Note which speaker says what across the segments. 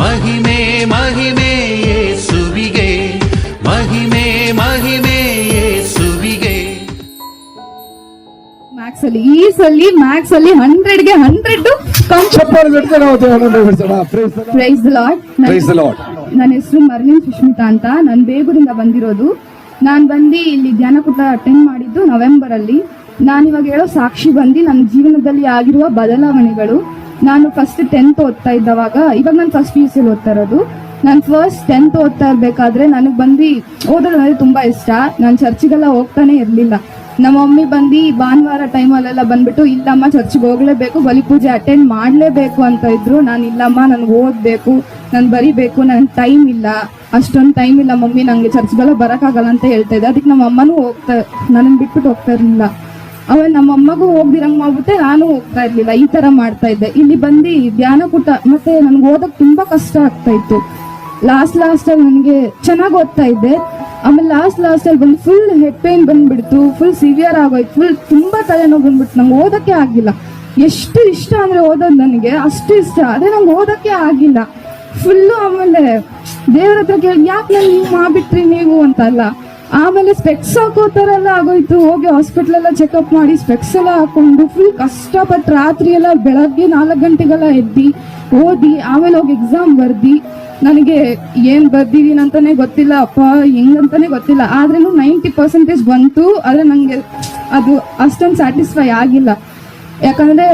Speaker 1: ಮಹಿಮೆ ಮಹಿಮೆ ಯೇಸುವಿಗೆ. ಮಹಿಮೆ ಮಹಿಮೆ ಯೇಸುವಿಗೆ.
Speaker 2: ಮ್ಯಾಕ್ಸ್ ಅಲ್ಲಿ ಈ ಸಲ ಮ್ಯಾಕ್ಸ್ ಅಲ್ಲಿ ಹಂಡ್ರೆಡ್ಗೆ hundred
Speaker 3: the Lord.
Speaker 2: Praise Lord
Speaker 3: the Lord.
Speaker 2: ನನ್ನ ಹೆಸರು ಮರ್ಲಿನ್ ಸುಷ್ಮಿತಾ ಅಂತ. ನಾನು ಬೇಗೂರಿಂದ ಬಂದಿರೋದು. ನಾನು ಬಂದು ಇಲ್ಲಿ ಧ್ಯಾನಕೂಟ ಅಟೆಂಡ್ ಮಾಡಿದ್ದು ನವೆಂಬರ್ ಅಲ್ಲಿ ನಾನು ಇವಾಗ ಹೇಳೋ ಸಾಕ್ಷಿ ಬಂದು ನನ್ನ ಜೀವನದಲ್ಲಿ ಆಗಿರುವ ಬದಲಾವಣೆಗಳು. ನಾನು ಫಸ್ಟ್ ಟೆಂತ್ ಓದ್ತಾ ಇದ್ದವಾಗ, ಇವಾಗ ನಾನು ಫಸ್ಟ್ ಪಿ ಯು ಸಿ ಓದ್ತಾ ಇರೋದು. ನಾನು ಫಸ್ಟ್ ಟೆಂತ್ ಓದ್ತಾ ಇರಬೇಕಾದ್ರೆ ನನಗೆ ಬಂದು ಓದೋದು ಅಂದರೆ ತುಂಬ ಇಷ್ಟ. ನಾನು ಚರ್ಚಿಗೆಲ್ಲ ಹೋಗ್ತಾನೆ ಇರಲಿಲ್ಲ. ನಮ್ಮ ಮಮ್ಮಿ ಬಂದು ಭಾನುವಾರ ಟೈಮಲ್ಲೆಲ್ಲ ಬಂದ್ಬಿಟ್ಟು, ಇಲ್ಲಮ್ಮ ಚರ್ಚ್ಗೆ ಬಲಿ ಪೂಜೆ ಅಟೆಂಡ್ ಮಾಡಲೇಬೇಕು ಅಂತ ಇದ್ರು. ನಾನು, ಇಲ್ಲಮ್ಮ ನನಗೆ ಓದಬೇಕು, ನಾನು ಬರಿಬೇಕು ನನಗೆ ಟೈಮ್ ಇಲ್ಲ. ಅಷ್ಟೊಂದು ಟೈಮ್ ಇಲ್ಲ ಮಮ್ಮಿ ನನಗೆ ಚರ್ಚ್ಗೆಲ್ಲ ಬರೋಕ್ಕಾಗಲ್ಲ ಅಂತ ಹೇಳ್ತಾ ಇದ್ದೆ. ಅದಕ್ಕೆ ನಮ್ಮ ಅಮ್ಮನೂ ಹೋಗ್ತಾ ನನಗೆ ಬಿಟ್ಬಿಟ್ಟು ಹೋಗ್ತಾ ಇರಲಿಲ್ಲ. ಆಮೇಲೆ ನಮ್ಮ ಅಮ್ಮಗೂ ಹೋಗ್ದಿರಂಗ್ ಮಾಡ್ಬಿಟ್ಟೆ, ನಾನು ಹೋಗ್ತಾ ಇರ್ಲಿಲ್ಲ. ಈ ತರ ಮಾಡ್ತಾ ಇದ್ದೆ. ಇಲ್ಲಿ ಬಂದು ಧ್ಯಾನ ಕೂಟ, ಮತ್ತೆ ನನ್ಗೆ ಓದಕ್ ತುಂಬಾ ಕಷ್ಟ ಆಗ್ತಾ ಇತ್ತು. ಲಾಸ್ಟ್ ಲಾಸ್ಟ್ ಅಲ್ಲಿ ನನಗೆ ಚೆನ್ನಾಗಿ ಓದ್ತಾ ಇದ್ದೆ. ಆಮೇಲೆ ಲಾಸ್ಟ್ ಲಾಸ್ಟ್ ಅಲ್ಲಿ ಬಂದು ಫುಲ್ ಹೆಡ್ ಪೇನ್ ಬಂದ್ಬಿಡ್ತು. ಫುಲ್ ಸಿವಿಯರ್ ಆಗೋಯ್ತು. ಫುಲ್ ತುಂಬಾ ತಲೆನೋವು ಬಂದ್ಬಿಟ್ಟು ನಂಗೆ ಓದಕ್ಕೆ ಆಗಿಲ್ಲ. ಎಷ್ಟು ಇಷ್ಟ ಅಂದ್ರೆ ಓದೋದು ನನಗೆ, ಅಷ್ಟು ಇಷ್ಟ. ಆದ್ರೆ ನಂಗೆ ಓದಕ್ಕೆ ಆಗಿಲ್ಲ. ಫುಲ್ಲು ಆಮೇಲೆ ದೇವ್ರ ಹತ್ರ ಕೇಳಿ, ಯಾಕೆ ನಾನು ನೀವು ಮಾಡ್ಬಿಟ್ರಿ ನೀವು? ಅಂತಲ್ಲ. ಆಮೇಲೆ ಸ್ಪೆಕ್ಸ್ ಹಾಕೋ ಥರ ಎಲ್ಲ ಆಗೋಯ್ತು. ಹೋಗಿ ಹಾಸ್ಪಿಟ್ಲ್ ಎಲ್ಲ ಚೆಕಪ್ ಮಾಡಿ ಸ್ಪೆಕ್ಸ್ ಎಲ್ಲ ಹಾಕೊಂಡು ಫುಲ್ ಕಷ್ಟಪಟ್ಟು ರಾತ್ರಿ ಎಲ್ಲ ಬೆಳಗ್ಗೆ ನಾಲ್ಕು ಗಂಟೆಗೆಲ್ಲ ಎದ್ದಿ, ಓದಿ, ಆಮೇಲೆ ಹೋಗಿ ಎಕ್ಸಾಮ್ ಬರ್ದಿ. ನನಗೆ ಏನು ಬರ್ದಿದೀನಿ ಅಂತಾನೆ ಗೊತ್ತಿಲ್ಲ, ಅಪ್ಪ ಹೆಂಗಂತಾನೆ ಗೊತ್ತಿಲ್ಲ. ಆದ್ರೂ ನೈಂಟಿ ಪರ್ಸೆಂಟೇಜ್ ಬಂತು. ಆದ್ರೆ ನನಗೆ ಅದು ಅಷ್ಟೊಂದು ಸ್ಯಾಟಿಸ್ಫೈ ಆಗಿಲ್ಲ. ಯಾಕಂದ್ರೆ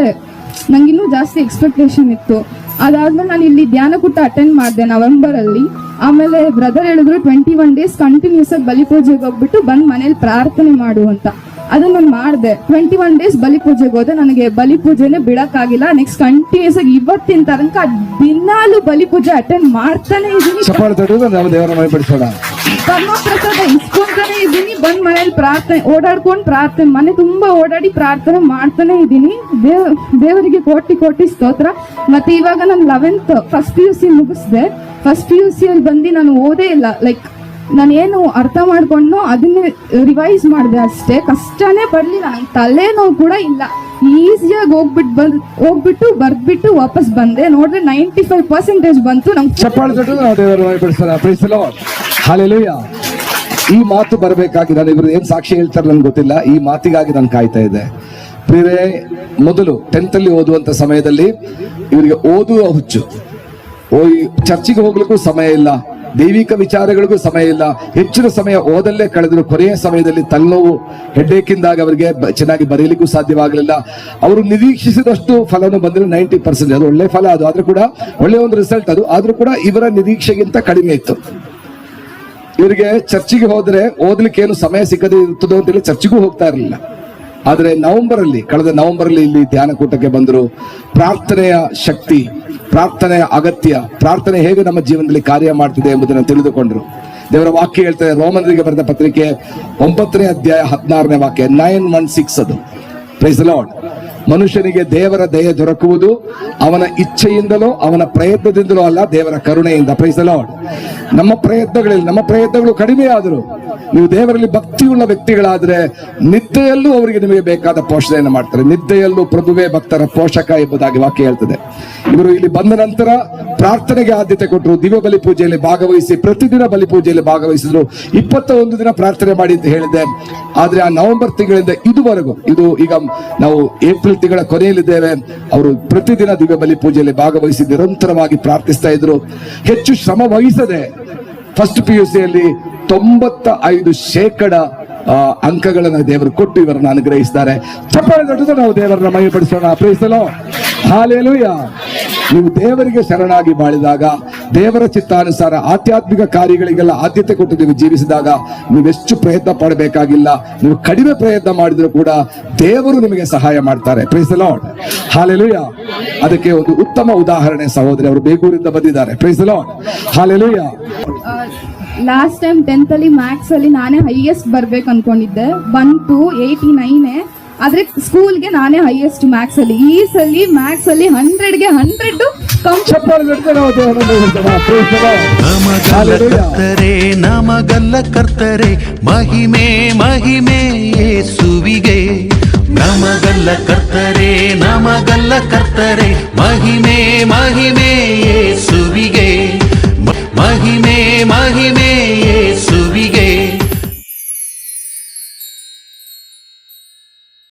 Speaker 2: ನನಗಿನ್ನೂ ಜಾಸ್ತಿ ಎಕ್ಸ್ಪೆಕ್ಟೇಷನ್ ಇತ್ತು. ಅದಾದ್ಮೇಲೆ ನಾನು ಇಲ್ಲಿ ಧ್ಯಾನಕೂಟ ಅಟೆಂಡ್ ಮಾಡಿದೆ ನವೆಂಬರ್ ಅಲ್ಲಿ ಆಮೇಲೆ ಬ್ರದರ್ ಹೇಳಿದ್ರು ಟ್ವೆಂಟಿ ಒನ್ ಡೇಸ್ ಕಂಟಿನ್ಯೂಸ್ ಆಗಿ ಬಲಿ ಪೂಜೆಗೆ ಹೋಗ್ಬಿಟ್ಟು ಬಂದು ಮನೇಲಿ ಪ್ರಾರ್ಥನೆ ಮಾಡು ಅಂತ. ಅದನ್ನ ನಾನು ಮಾಡಿದೆ. ಟ್ವೆಂಟಿ ಒನ್ ಡೇಸ್ ಬಲಿ ಪೂಜೆಗೆ ಹೋದೆ. ನನಗೆ ಬಲಿ ಪೂಜೆನೆ ಬಿಡಕ್ಕಾಗಿಲ್ಲ. ನೆಕ್ಸ್ಟ್ ಕಂಟಿನ್ಯೂಸ್ ಆಗಿ ಇವತ್ತಿನ ತನಕ ದಿನಾಲು ಬಲಿ ಪೂಜೆ ಅಟೆಂಡ್ ಮಾಡ್ತಾನೆ ಇದೀನಿ.
Speaker 3: ಚಪ್ಪಾಳೆ ತಟ್ಟದೆ
Speaker 2: ಇದ್ದೀನಿ, ಬಂದ್ ಮನೇಲಿ ಪ್ರಾರ್ಥನೆ, ಓಡಾಡ್ಕೊಂಡು ಪ್ರಾರ್ಥನೆ, ಮನೆ ತುಂಬಾ ಓಡಾಡಿ ಪ್ರಾರ್ಥನೆ ಮಾಡ್ತಾನೆ ಇದ್ದೀನಿ. ದೇವ್ ದೇವರಿಗೆ ಕೋಟಿ ಕೋಟಿ ಸ್ತೋತ್ರ. ಮತ್ತೆ ಇವಾಗ ನಾನು eleventh first P U C ಮುಗಿಸ್ದೆ. First P U ಸಿಯಲ್ಲಿ ಬಂದು ನಾನು ಓದೇ ಇಲ್ಲ ಲೈಕ್ ನಾನು ಏನು ಅರ್ಥ ಮಾಡ್ಕೊಂಡು ಅದನ್ನೇ ರಿವೈಸ್ ಮಾಡಿದೆ ಅಷ್ಟೇ. ಕಷ್ಟನೇ ಪಡಲಿಲ್ಲ ನನ್ನ ತಲೆನೋವು ಕೂಡ ಇಲ್ಲ. ಈಸಿಯಾಗಿ ಹೋಗ್ಬಿಟ್ಟು ಬಂದ್, ಹೋಗ್ಬಿಟ್ಟು ಬರ್ದ್ಬಿಟ್ಟು ವಾಪಸ್ ಬಂದೆ. ನೋಡಿದ್ರೆ ನೈಂಟಿ ಫೈವ್ ಪರ್ಸೆಂಟೇಜ್ ಬಂತು, ನಂಗೆ
Speaker 3: Hallelujah. ಈ ಮಾತು ಬರಬೇಕಾಗಿ ನಾನು ಇವರು ಏನು ಸಾಕ್ಷಿ ಹೇಳ್ತಾರೆ ನನ್ಗೆ ಗೊತ್ತಿಲ್ಲ. ಈ ಮಾತಿಗಾಗಿ ನಾನು ಕಾಯ್ತಾ ಇದ್ದೆ. ಪ್ರಿಯರೇ, ಮೊದಲು ಟೆಂತ್ ಅಲ್ಲಿ ಓದುವಂತ ಸಮಯದಲ್ಲಿ ಇವರಿಗೆ ಓದುವ ಹುಚ್ಚು. ಓ ಚರ್ಚಿಗೆ ಹೋಗ್ಲಿಕ್ಕೂ ಸಮಯ ಇಲ್ಲ. ದೈವಿಕ ವಿಚಾರಗಳಿಗೂ ಸಮಯ ಇಲ್ಲ. ಹೆಚ್ಚಿನ ಸಮಯ ಓದಲ್ಲೇ ಕಳೆದ್ರು ಕೊನೆಯ ಸಮಯದಲ್ಲಿ ತಲೆನೋವು ಹೆಡ್ಡೇಕಿಂದಾಗ ಅವರಿಗೆ ಚೆನ್ನಾಗಿ ಬರೀಲಿಕ್ಕೂ ಸಾಧ್ಯವಾಗಲಿಲ್ಲ. ಅವರು ನಿರೀಕ್ಷಿಸಿದಷ್ಟು ಫಲವನ್ನು ಬಂದರೆ ನೈಂಟಿ ಪರ್ಸೆಂಟ್ ಅದು ಒಳ್ಳೆ ಫಲ ಅದು. ಆದ್ರೂ ಕೂಡ ಒಳ್ಳೆಯ ಒಂದು ರಿಸಲ್ಟ್ ಅದು. ಆದ್ರೂ ಕೂಡ ಇವರ ನಿರೀಕ್ಷೆಗಿಂತ ಕಡಿಮೆ ಇತ್ತು. ಇವರಿಗೆ ಚರ್ಚಿಗೆ ಹೋದ್ರೆ ಓದ್ಲಿಕ್ಕೆ ಏನು ಸಮಯ ಸಿಕ್ಕದೇ ಇರ್ತದೋ ಅಂತೇಳಿ ಚರ್ಚಿಗೂ ಹೋಗ್ತಾ ಇರಲಿಲ್ಲ. ಆದ್ರೆ ನವೆಂಬರ್ ಅಲ್ಲಿ ಕಳೆದ ನವೆಂಬರ್ ಅಲ್ಲಿ ಇಲ್ಲಿ ಧ್ಯಾನಕೂಟಕ್ಕೆ ಬಂದರು. ಪ್ರಾರ್ಥನೆಯ ಶಕ್ತಿ, ಪ್ರಾರ್ಥನೆಯ ಅಗತ್ಯ, ಪ್ರಾರ್ಥನೆ ಹೇಗೆ ನಮ್ಮ ಜೀವನದಲ್ಲಿ ಕಾರ್ಯ ಮಾಡ್ತಿದೆ ಎಂಬುದನ್ನು ತಿಳಿದುಕೊಂಡ್ರು. ದೇವರ ವಾಕ್ಯ ಹೇಳ್ತಾರೆ ರೋಮನರಿಗೆ ಬರೆದ ಪತ್ರಿಕೆ ಒಂಬತ್ತನೇ ಅಧ್ಯಾಯ ಹದಿನಾರನೇ ವಾಕ್ಯ, ನೈನ್ ಒನ್ ಸಿಕ್ಸ್ ಅದು. ಪ್ರೈಸ್ ಲಾರ್ಡ್ ಮನುಷ್ಯನಿಗೆ ದೇವರ ದಯೆ ದೊರಕುವುದು ಅವನ ಇಚ್ಛೆಯಿಂದಲೋ, ಅವನ ಪ್ರಯತ್ನದಿಂದಲೋ ಅಲ್ಲ, ದೇವರ ಕರುಣೆಯಿಂದ. ಪ್ರೈಸ್ ಲಾರ್ಡ್ ನಮ್ಮ ಪ್ರಯತ್ನಗಳಲ್ಲಿ, ನಮ್ಮ ಪ್ರಯತ್ನಗಳು ಕಡಿಮೆ ಆದರೂ, ನೀವು ದೇವರಲ್ಲಿ ಭಕ್ತಿಯುಳ್ಳ ವ್ಯಕ್ತಿಗಳಾದ್ರೆ ನಿದ್ದೆಯಲ್ಲೂ ಅವರಿಗೆ ನಿಮಗೆ ಬೇಕಾದ ಪೋಷಣೆಯನ್ನು ಮಾಡ್ತಾರೆ. ನಿದ್ದೆಯಲ್ಲೂ ಪ್ರಭುವೇ ಭಕ್ತರ ಪೋಷಕ ಎಂಬುದಾಗಿ ವಾಕ್ಯ ಹೇಳ್ತದೆ. ಇವರು ಇಲ್ಲಿ ಬಂದ ನಂತರ ಪ್ರಾರ್ಥನೆಗೆ ಆದ್ಯತೆ ಕೊಟ್ಟರು. ದಿವ್ಯ ಬಲಿ ಪೂಜೆಯಲ್ಲಿ ಭಾಗವಹಿಸಿ, ಪ್ರತಿದಿನ ಬಲಿ ಪೂಜೆಯಲ್ಲಿ ಭಾಗವಹಿಸಿದ್ರು. ಇಪ್ಪತ್ತ ಒಂದು ದಿನ ಪ್ರಾರ್ಥನೆ ಮಾಡಿ ಅಂತ ಹೇಳಿದೆ ಆದ್ರೆ ಆ ನವೆಂಬರ್ ತಿಂಗಳಿಂದ ಇದುವರೆಗೂ, ಇದು ಈಗ ನಾವು ಏಪ್ರಿಲ್ ತಿಂಗಳ ಕೊನೆಯಲ್ಲಿದ್ದೇವೆ. ಅವರು ಪ್ರತಿದಿನ ದಿವ್ಯ ಬಲಿ ಪೂಜೆಯಲ್ಲಿ ಭಾಗವಹಿಸಿ ನಿರಂತರವಾಗಿ ಪ್ರಾರ್ಥಿಸ್ತಾ ಇದ್ರು. ಹೆಚ್ಚು ಶ್ರಮ ವಹಿಸದೆ ಫಸ್ಟ್ ಪಿ ಯು ಸಿಯಲ್ಲಿ ತೊಂಬತ್ತ ಐದು ಶೇಕಡ ಅಂಕಗಳನ್ನು ದೇವರು ಕೊಟ್ಟು ಇವರನ್ನು ಅನುಗ್ರಹಿಸಿದ್ದಾರೆ ಚಪ್ಪಾಳೆ ದೊಡ್ಡದು ನಾವು ದೇವರನ್ನ ಮಹಿಪಡಿಸೋಣ ಪ್ರೇಸಲು ಹಾಲೇಲುಯ್ಯ ನೀವು ದೇವರಿಗೆ ಶರಣಾಗಿ ಬಾಳಿದಾಗ ದೇವರ ಚಿತ್ತಾನುಸಾರ ಆಧ್ಯಾತ್ಮಿಕ ಕಾರ್ಯಗಳಿಗೆಲ್ಲ ಆದ್ಯತೆ ಕೊಟ್ಟು ನೀವು ಜೀವಿಸಿದಾಗ ನೀವೆಷ್ಟು ಪ್ರಯತ್ನ ಪಡಬೇಕಾಗಿಲ್ಲ, ನೀವು ಕಡಿಮೆ ಪ್ರಯತ್ನ ಮಾಡಿದ್ರು ಕೂಡ ದೇವರು ನಿಮಗೆ ಸಹಾಯ ಮಾಡ್ತಾರೆ. ಲಾರ್ಡ್ ಹಾಲೆಲುಯ್ಯ ಅದಕ್ಕೆ ಒಂದು ಉತ್ತಮ ಉದಾಹರಣೆ ಸಹೋದರಿ ಅವರು ಬೇಗೂರಿಂದ ಬಂದಿದ್ದಾರೆ. Praise Lord hallelujah
Speaker 2: last time tenth ಅಲ್ಲಿ ಮ್ಯಾಥ್ಸ್ ಅಲ್ಲಿ ನಾನೇ ಹೈಯೆಸ್ಟ್ ಬರ್ಬೇಕು ಅನ್ಕೊಂಡಿದ್ದೆ. ಬಂತು ಏಯ್ಟಿ ನೈನೇ ಆದ್ರೆ ಸ್ಕೂಲ್ಗೆ ನಾನೇ ಹೈಯೆಸ್ಟ್ ಮ್ಯಾಥ್ಸ್ ಅಲ್ಲಿ. ಈ ಸಲ ಮ್ಯಾಥ್ಸ್ ಅಲ್ಲಿ ಹಂಡ್ರೆಡ್ಗೆ ಹಂಡ್ರೆಡ್
Speaker 1: ಕರ್ತರೆ ನಮಗಲ್ಲ ಕರ್ತರೆ ಮಹಿಮೆ ಮಹಿಮೆ ಯೇಸುವಿಗೆ ನಮಗಲ್ಲ ಕರ್ತರೆ ನಮಗಲ್ಲ ಕರ್ತರೆ ಮಹಿಮೆ ಮಹಿಮೆ ಯೇಸುವಿಗೆ